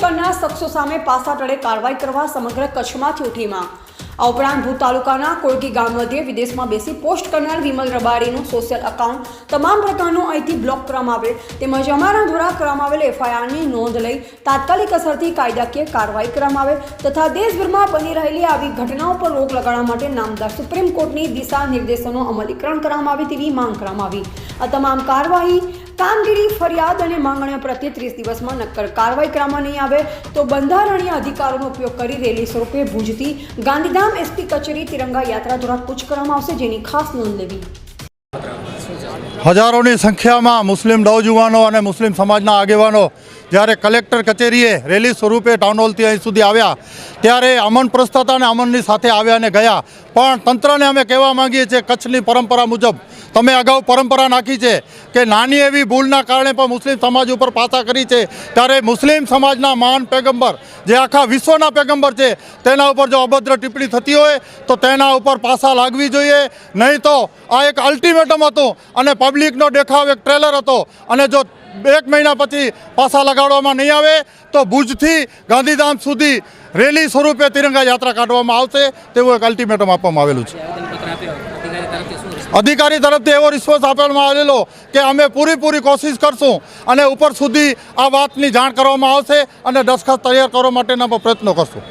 કરનાર શખ્સો સામે પાસા તળે કાર્યવાહી કરવા સમગ્ર કચ્છમાંથી ઉઠી માં આ ઉપરાંત ભૂ તાલુકાના કોળકી ગામ મધ્યે વિદેશમાં બેસી પોસ્ટ કરનાર વિમલ રબારીનું સોશિયલ એકાઉન્ટ તમામ પ્રકારનું અહીંથી બ્લોક કરવામાં આવેલ તેમજ અમારા દ્વારા કરવામાં આવેલ એફઆઈઆરની નોંધ લઈ તાત્કાલિક અસરથી કાયદાકીય કાર્યવાહી કરવામાં આવે તથા દેશભરમાં બની રહેલી આવી ઘટનાઓ પર રોક લગાડવા માટે નામદાર સુપ્રીમ કોર્ટની દિશા નિર્દેશોનું અમલીકરણ કરવામાં આવે તેવી માંગ કરવામાં આવી. આ તમામ કાર્યવાહી કામગીરી, ફરિયાદ અને માંગણીઓ પ્રત્યે ત્રીસ દિવસમાં નક્કર કાર્યવાહી કરવામાં નહીં આવે તો બંધારણીય અધિકારોનો ઉપયોગ કરી રેલી સ્વરૂપે ભુજથી ગાંધીધામ એસપી કચેરી તિરંગા યાત્રા દ્વારા કૂચ કરવામાં આવશે જેની ખાસ નોંધ લેવી. હજારોની સંખ્યામાં મુસ્લિમ નવજુવાનો અને મુસ્લિમ સમાજના આગેવાનો જ્યારે કલેક્ટર કચેરીએ રેલી સ્વરૂપે ટાઉન હોલથી અહીં સુધી આવ્યા, ત્યારે અમન પ્રસ્થતા અને અમનની સાથે આવ્યા અને ગયા. પણ તંત્રને અમે કહેવા માંગીએ છીએ, કચ્છની પરંપરા મુજબ. તમે અગાઉ પરંપરા નાખી છે કે નાની એવી ભૂલના કારણે પણ મુસ્લિમ સમાજ ઉપર પાછા કરી છે. ત્યારે મુસ્લિમ સમાજના મહાન પેગંબર, જે આખા વિશ્વના પેગંબર છે, તેના ઉપર જો અભદ્ર ટિપ્પણી થતી હોય, તો તેના ઉપર પાસા લાગવી જોઈએ. નહીં તો આ એક અલ્ટિમેટમ હતું અને પબ્લિકનો દેખાવ એક ટ્રેલર હતો અને જો એક મહિના પછી પાસા લગાડવામાં નહીં આવે તો ભુજથી ગાંધીધામ સુધી રેલી સ્વરૂપે તિરંગા યાત્રા કાઢવામાં આવશે તેવું એક અલ્ટિમેટમ આપવામાં આવેલું છે. અધિકારી તરફથી એવો રિસ્પોન્સ આપવામાં આવેલો કે અમે પૂરેપૂરી કોશિશ કરશું અને ઉપર સુધી આ વાતની જાણ કરવામાં આવશે અને દસ્તખત તૈયાર કરવા માટેના પ્રયત્નો કરશું.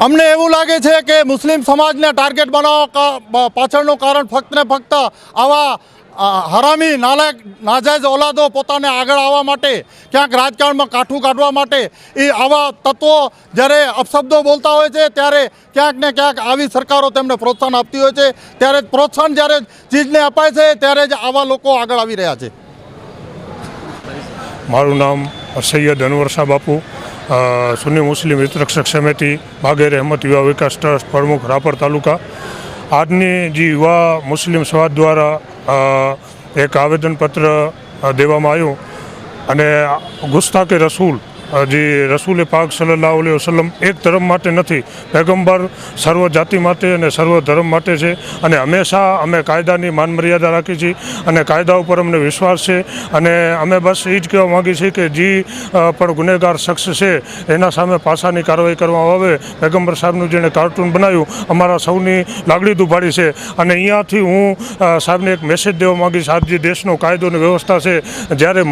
અમને એવું લાગે છે કે મુસ્લિમ સમાજને ટાર્ગેટ બનાવવા પાછળનું કારણ ફક્ત ને ફક્ત આવા હરામી, નાલાયક નાજાયજ ઓલાદો પોતાને આગળ આવવા માટે, ક્યાંક રાજકારણમાં કાઠું કાઢવા માટે, એ આવા તત્વો જ્યારે અપશબ્દો બોલતા હોય છે, ત્યારે ક્યાંક ને ક્યાંક આવી સરકારો તેમને પ્રોત્સાહન આપતી હોય છે. ત્યારે પ્રોત્સાહન જ્યારે ચીજને અપાય છે, ત્યારે જ આવા લોકો આગળ આવી રહ્યા છે. મારું નામ સૈયદ અનવર શાહ બાપુ. સુન્ની મુસ્લિમ હિતરક્ષક સમિતિ, બાગેર અહેમદ યુવા વિકાસ ટ્રસ્ટ, પ્રમુખ રાપર તાલુકા. આજની જે યુવા મુસ્લિમ સમાજ દ્વારા એક આવેદનપત્ર દેવામાં આવ્યું. અને ગુસ્તાકે રસૂલ જે રસૂલે પાક સલ્લલ્લાહુ અલૈહિ વસલ્લમ એક ધર્મ માટે નથી પેગમ્બર સર્વ જાતિ માટે અને સર્વ ધર્મ માટે છે. અને હંમેશા અમે કાયદાની માનમર્યાદા રાખી છીએ અને કાયદા ઉપર અમને વિશ્વાસ છે. અને અમે બસ એ જ કહેવા માગીએ છીએ કે જે પણ ગુનેગાર શખ્સ છે, એના સામે પાસાની કાર્યવાહી કરવામાં આવે. પેગમ્બર સાહેબનું જેણે કાર્ટૂન બનાવ્યું, અમારા સૌની લાગણી દુભાડી છે. અને અહીંયાથી હું સાહેબને એક મેસેજ દેવા માગીશ આજ દેશનો કાયદો અને વ્યવસ્થા છે, જ્યારે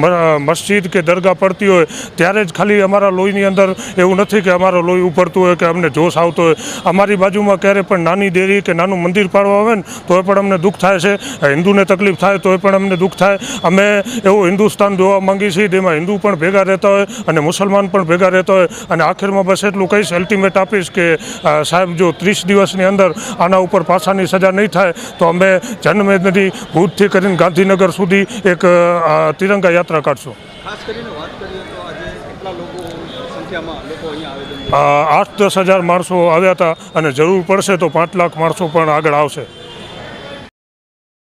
મસ્જિદ કે દરગાહ પડતી હોય, ત્યારે જ ખાલી અમારા લોહીની અંદર એવું નથી કે અમારો લોહી ઉપડતું હોય કે અમને જોશ આવતો હોય. અમારી બાજુમાં ક્યારે પણ નાની ડેરી કે નાનું મંદિર પાડવા આવે ને, તોય પણ અમને દુઃખ થાય છે. હિન્દુને તકલીફ થાય, તોય પણ અમને દુઃખ થાય. અમે એવું હિન્દુસ્તાન જોવા માંગીએ છીએ, જેમાં હિન્દુ પણ ભેગા રહેતા હોય અને મુસલમાન પણ ભેગા રહેતા હોય. અને આખિરમાં બસ એટલું કહીશ અલ્ટિમેટ આપીશ કે સાહેબ, જો ત્રીસ દિવસની અંદર આના ઉપર પાછાની સજા નહીં થાય, તો અમે જન્મેદની ભૂતથી કરીને ગાંધીનગર સુધી એક તિરંગા યાત્રા કાઢશું. ખાસ કરીને વાત કરીએ તો આજે કેટલા લોકો આઠ દસ હજાર માણસો આવ્યા હતા અને જરૂર પડશે તો પાંચ લાખ માણસો પણ આગળ આવશે.